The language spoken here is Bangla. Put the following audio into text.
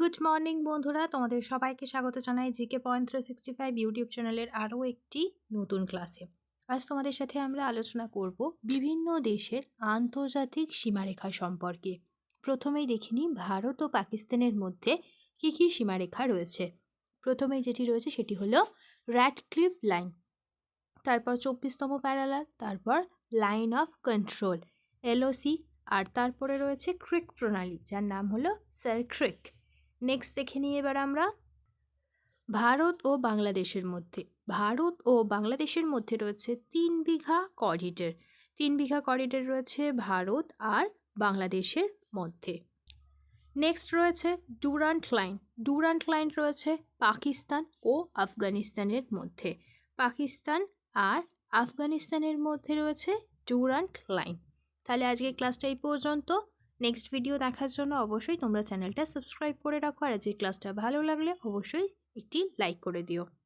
গুড মর্নিং বন্ধুরা, তোমাদের সবাইকে স্বাগত জানাই GK point three sixty five YouTube চ্যানেলের আরও একটি নতুন ক্লাসে। আজ তোমাদের সাথে আমরা আলোচনা করব বিভিন্ন দেশের আন্তর্জাতিক সীমারেখা সম্পর্কে। প্রথমেই দেখে নিই ভারত ও পাকিস্তানের মধ্যে কী কী সীমারেখা রয়েছে। প্রথমেই যেটি রয়েছে সেটি হলো র্যাডক্লিফ লাইন তারপর চব্বিশতম প্যারালাল, তারপর লাইন অফ কন্ট্রোল এলওসি আর তারপরে রয়েছে ক্রিক প্রণালী, যার নাম হলো স্যার ক্রিক নেক্সট দেখে নিই এবার আমরা। ভারত ও বাংলাদেশের মধ্যে, ভারত ও বাংলাদেশের মধ্যে রয়েছে তিন বিঘা করিডর তিন বিঘা করিডর রয়েছে ভারত আর বাংলাদেশের মধ্যে। নেক্সট রয়েছে ডুরান্ট লাইন ডুরান্ট লাইন রয়েছে পাকিস্তান ও আফগানিস্তানের মধ্যে। পাকিস্তান আর আফগানিস্তানের মধ্যে রয়েছে ডুরান্ট লাইন তাহলে আজকে ক্লাসটা এই পর্যন্ত। নেক্সট ভিডিও দেখার জন্য অবশ্যই তোমরা চ্যানেলটা সাবস্ক্রাইব করে রাখো আর যে ক্লাসটা ভালো লাগলে অবশ্যই একটি লাইক করে দিও।